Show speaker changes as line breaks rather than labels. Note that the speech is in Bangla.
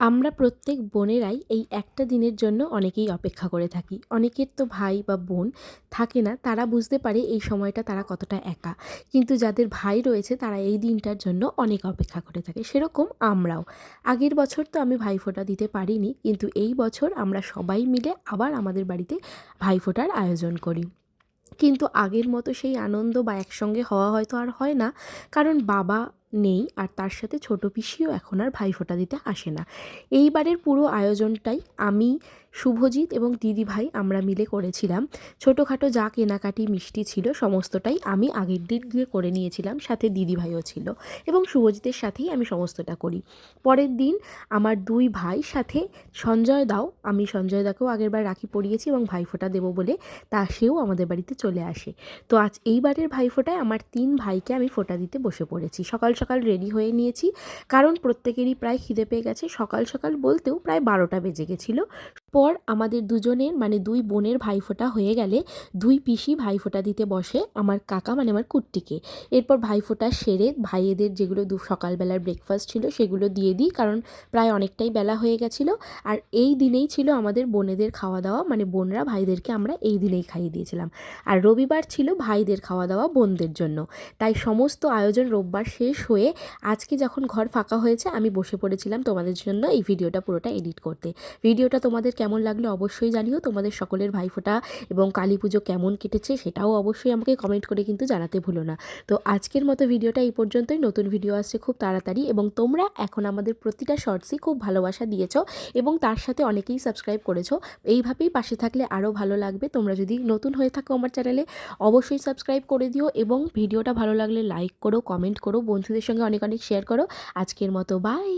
আমরা প্রত্যেক বোনেরাই এই একটা দিনের জন্য অনেকেই অপেক্ষা করে থাকি। অনেকের তো ভাই বা বোন থাকে না, তারা বুঝতে পারে এই সময়টা তারা কতটা একা। কিন্তু যাদের ভাই রয়েছে, তারা এই দিনটার জন্য অনেক অপেক্ষা করে থাকে। সেরকম আমরাও। আগের বছর তো আমি ভাইফোঁটা দিতে পারিনি, কিন্তু এই বছর আমরা সবাই মিলে আবার আমাদের বাড়িতে ভাইফোঁটার আয়োজন করি। কিন্তু আগের মতো সেই আনন্দ বা একসঙ্গে হওয়া হয়তো আর হয় না, কারণ বাবা নেই আর তার সাথে ছোটো পিসিও এখন আর ভাইফোঁটা দিতে আসে না। এইবারের পুরো আয়োজনটাই আমি, শুভজিৎ এবং দিদিভাই আমরা মিলে করেছিলাম। ছোটোখাটো যা কেনাকাটি মিষ্টি ছিল সমস্তটাই আমি আগের দিন গিয়ে করে নিয়েছিলাম, সাথে দিদিভাইও ছিল এবং শুভজিতের সাথেই আমি সমস্তটা করি। পরের দিন আমার দুই ভাই সাথে সঞ্জয় দাও, আমি সঞ্জয় দাকেও আগেরবার রাখি পরিয়েছি এবং ভাইফোঁটা দেবো বলে তা সেও আমাদের বাড়িতে চলে আসে। তো আজ এইবারের ভাইফোঁটায় আমার তিন ভাইকে আমি ফোঁটা দিতে বসে পড়েছি। সকাল সকাল রেডি হয়ে নিয়েছি। কারণ প্রত্যেকেরই প্রায় খিদে পেয়ে গেছে। সকাল সকাল বলতেও প্রায় বারোটা বেজে গেছিল। পর আমাদের দুজনের মানে দুই বোনের ভাইফোঁটা হয়ে গেলে দুই পিসি ভাইফোঁটা দিতে বসে আমার কাকা মানে আমার কুট্টিকে। এরপর ভাইফোঁটা সেরে ভাইয়েদের যেগুলো দু, সকালবেলার ব্রেকফাস্ট ছিল সেগুলো দিয়ে দিই, কারণ প্রায় অনেকটাই বেলা হয়ে গেছিল। আর এই দিনেই ছিল আমাদের বোনেদের খাওয়া দাওয়া মানে বোনরা ভাইদেরকে আমরা এই দিনেই খাইয়ে দিয়েছিলাম। আর রবিবার ছিল ভাইদের খাওয়া দাওয়া বোনদের জন্য। তাই সমস্ত আয়োজন রোববার শেষ হয়ে আজকে যখন ঘর ফাঁকা হয়েছে, আমি বসে পড়েছিলাম তোমাদের জন্য এই ভিডিওটা পুরোটা এডিট করতে। ভিডিওটা তোমাদের কেমন লাগল অবশ্যই জানিও। তোমাদের সকলের ভাইফোঁটা এবং কালী পুজো কেমন কেটেছে সেটাও অবশ্যই আমাকে কমেন্ট করে কিন্তু জানাতে ভুলো না। তো আজকের মতো ভিডিওটা এই পর্যন্তই। নতুন ভিডিও আসছে খুব তাড়াতাড়ি এবং তোমরা এখন আমাদের প্রতিটা শর্টসই খুব ভালোবাসা দিয়েছ এবং তার সাথে অনেকেই সাবস্ক্রাইব করেছ। এইভাবেই পাশে থাকলে আরও ভালো লাগবে। তোমরা যদি নতুন হয়ে থাকো আমার চ্যানেলে অবশ্যই সাবস্ক্রাইব করে দিও এবং ভিডিওটা ভালো লাগলে লাইক করো কমেন্ট করো, বন্ধুদের সঙ্গে অনেক অনেক শেয়ার করো। আজকের মতো বাই